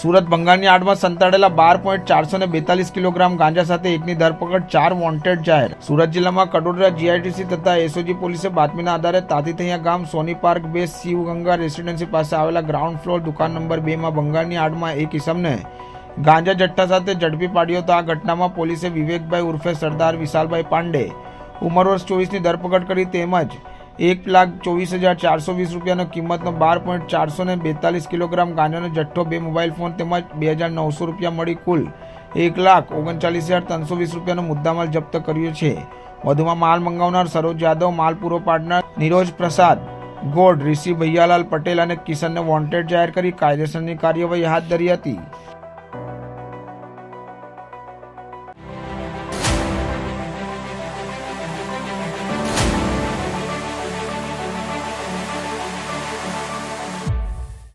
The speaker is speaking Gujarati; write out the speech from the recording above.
સુરત બંગાળની આડમાં સંતાડેલા બાર પોઈન્ટ ચારસો ને બેતાલીસ કિલોગ્રામ ગાંજા સાથે એકની ધરપકડ, ચાર વોન્ટેડ જાહેર. સુરત જિલ્લામાં કડોદરા જીઆઈટીસી તથા એસઓજી પોલીસે બાતમીના આધારે તાતીથૈયા ગામ સોની પાર્ક બે શિવગંગા રેસિડેન્સી પાસે આવેલા ગ્રાઉન્ડ ફ્લોર દુકાન નંબર બેમાં બંગાળની આડમાં એક ઇસમને ગાંજા જથ્થા સાથે ઝડપી પાડ્યો હતો. આ ઘટનામાં પોલીસે વિવેકભાઈ ઉર્ફે સરદાર વિશાલભાઈ પાંડે ઉંમર વર્ષ ચોવીસની ધરપકડ કરી તેમજ એક લાખ ચોવીસ હજાર ચારસો વીસ રૂપિયાનો કિંમતનો બાર પોઈન્ટ ચારસો ને બેતાલીસ કિલોગ્રામ ગાંજાનો જથ્થો, બે મોબાઈલ ફોન તેમજ બે હજાર નવસો રૂપિયા મળી કુલ એક લાખ ઓગણચાલીસ હજાર ત્રણસો વીસ રૂપિયાનો મુદ્દામાલ જપ્ત કર્યો છે. વધુમાં માલ મંગાવનાર સરોજ યાદવ, માલ પૂરો પાડનાર નિરોજ પ્રસાદ ગોડ ઋષિ ભૈયાલાલ પટેલ અને કિશનને વોન્ટેડ જાહેર કરી કાયદેસરની કાર્યવાહી હાથ ધરી હતી.